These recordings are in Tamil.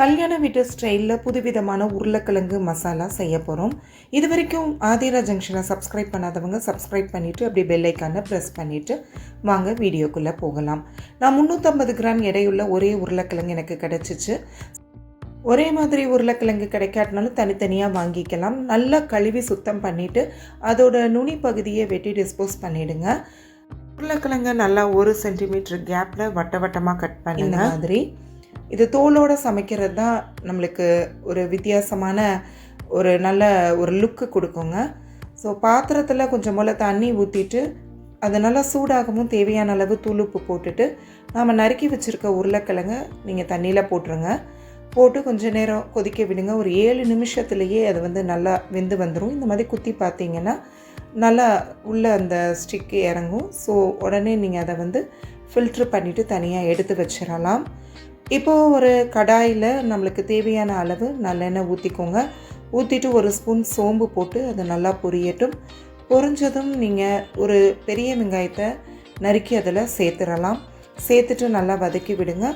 கல்யாண வீட்டு ஸ்டைலில் புதுவிதமான உருளைக்கிழங்கு மசாலா செய்ய போகிறோம் இது வரைக்கும் ஆதிரா ஜங்ஷனை சப்ஸ்கிரைப் பண்ணாதவங்க சப்ஸ்கிரைப் பண்ணிவிட்டு அப்படியே பெல்லைக்கான ப்ரெஸ் பண்ணிவிட்டு வாங்க வீடியோக்குள்ளே போகலாம். நான் முந்நூற்றம்பது கிராம் எடையுள்ள ஒரே உருளைக்கிழங்கு எனக்கு கிடச்சிச்சு. ஒரே மாதிரி உருளைக்கிழங்கு கிடைக்காட்டினாலும் தனித்தனியாக வாங்கிக்கலாம். நல்லா கழுவி சுத்தம் பண்ணிவிட்டு அதோட நுனி பகுதியை வெட்டி டிஸ்போஸ் பண்ணிவிடுங்க உருளைக்கிழங்க நல்லா ஒரு சென்டிமீட்டர் கேப்பில் வட்ட வட்டமாக கட் பண்ணி மாதிரி. இது தோலோடு சமைக்கிறது தான் நம்மளுக்கு ஒரு வித்தியாசமான ஒரு நல்ல ஒரு லுக்கு கொடுக்குங்க. ஸோ பாத்திரத்தில் கொஞ்சம் போல் தண்ணி ஊற்றிட்டு அது நல்லா சூடாகவும் தேவையான அளவு தூள் உப்பு போட்டுட்டு நாம் நறுக்கி வச்சுருக்க உருளைக்கிழங்க நீங்கள் தண்ணியில் போட்டுருங்க. போட்டு கொஞ்சம் நேரம் கொதிக்க விடுங்க. ஒரு ஏழு நிமிஷத்துலேயே அது வந்து நல்லா வெந்து வந்துடும் இந்த மாதிரி குத்தி பார்த்தீங்கன்னா நல்லா உள்ளே அந்த ஸ்டிக்கு இறங்கும். ஸோ உடனே நீங்கள் அதை வந்து ஃபில்ட்ரு பண்ணிவிட்டு தனியாக எடுத்து வச்சிடலாம். இப்போது ஒரு கடாயில் நம்மளுக்கு தேவையான அளவு நல்லெண்ணெய் ஊற்றிக்கோங்க ஊற்றிட்டு ஒரு ஸ்பூன் சோம்பு போட்டு அது நல்லா பொரியட்டும். பொரிஞ்சதும் நீங்கள் ஒரு பெரிய வெங்காயத்தை நறுக்கி அதில் சேர்த்துடலாம் சேர்த்துட்டு நல்லா வதக்கி விடுங்க.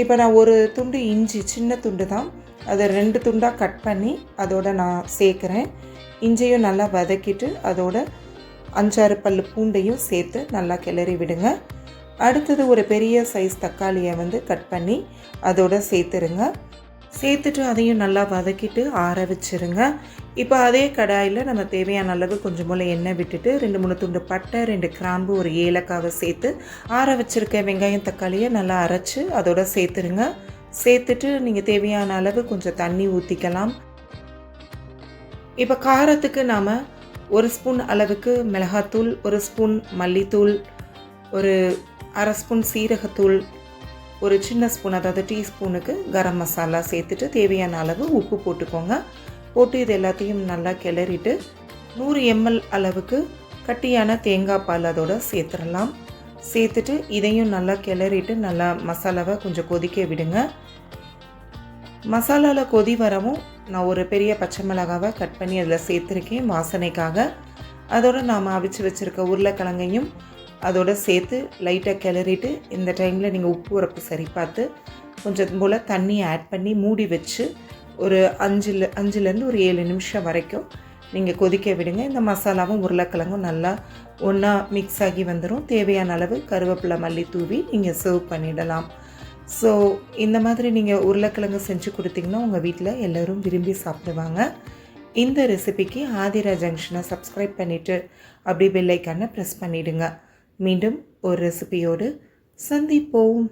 இப்போ நான் ஒரு துண்டு இஞ்சி சின்ன துண்டு தான். அதை ரெண்டு துண்டாக கட் பண்ணி அதோட நான் சேர்க்குறேன். இஞ்சியும் நல்லா வதக்கிட்டு அதோட அஞ்சாறு பல் பூண்டையும் சேர்த்து நல்லா கிளறி விடுங்க. அடுத்தது ஒரு பெரிய சைஸ் தக்காளியை வந்து கட் பண்ணி அதோட சேர்த்துருங்க. சேர்த்துட்டு அதையும் நல்லா வதக்கிட்டு ஆற வச்சுருங்க. இப்போ அதே கடாயில் நம்ம தேவையான அளவு கொஞ்சம் போல் எண்ணெய் விட்டுட்டு ரெண்டு மூணு துண்டு பட்டை ரெண்டு கிராம்பு ஒரு ஏலக்காவை சேர்த்து ஆற வச்சுருக்க வெங்காயம் தக்காளியை நல்லா அரைச்சி அதோட சேர்த்துருங்க. சேர்த்துட்டு நீங்கள் தேவையான அளவு கொஞ்சம் தண்ணி ஊற்றிக்கலாம் இப்போ காரத்துக்கு நாம் ஒரு ஸ்பூன் அளவுக்கு மிளகாத்தூள் ஒரு ஸ்பூன் மல்லித்தூள் ஒரு அரை ஸ்பூன் சீரகத்தூள் ஒரு சின்ன ஸ்பூன் அதாவது டீஸ்பூனுக்கு கரம் மசாலா சேர்த்துட்டு தேவையான அளவு உப்பு போட்டுக்கோங்க. போட்டு இது எல்லாத்தையும் நல்லா கிளறிட்டு நூறு எம்எல் அளவுக்கு கட்டியான தேங்காய் பால் அதோடு சேர்த்துடலாம். சேர்த்துட்டு இதையும் நல்லா கிளறிட்டு நல்லா மசாலாவை கொஞ்சம் கொதிக்க விடுங்க. மசாலாவில் கொதி வரவும் நான் ஒரு பெரிய பச்சை மிளகாவை கட் பண்ணி அதில் சேர்த்துருக்கேன் வாசனைக்காக. அதோடு நாம் அவிச்சு வச்சுருக்க உருளைக்கிழங்கையும் அதோட சேர்த்து லைட்டாக கிளறிட்டு இந்த டைமில் நீங்கள் உப்பு உரப்பு சரி பார்த்து கொஞ்சம் போல் தண்ணி ஆட் பண்ணி மூடி வச்சு ஒரு அஞ்சில் அஞ்சுலேருந்து ஒரு ஏழு நிமிஷம் வரைக்கும் நீங்கள் கொதிக்க விடுங்க. இந்த மசாலாவும் உருளைக்கிழங்கும் நல்லா ஒன்றா மிக்ஸ் ஆகி வந்துடும் தேவையான அளவு கருவேப்பிலை மல்லி தூவி நீங்கள் சர்வ் பண்ணிடலாம். ஸோ இந்த மாதிரி நீங்கள் உருளைக்கிழங்கு செஞ்சு கொடுத்தீங்கன்னா உங்கள் வீட்டில் எல்லோரும் விரும்பி சாப்பிடுவாங்க. இந்த ரெசிபிக்கு ஆதிரா ஜங்ஷனை சப்ஸ்கிரைப் பண்ணிவிட்டு அப்படி பெல்லைக்கான ப்ரெஸ் பண்ணிவிடுங்க மீண்டும் ஒரு ரெசிபியோடு சந்திப்போம்.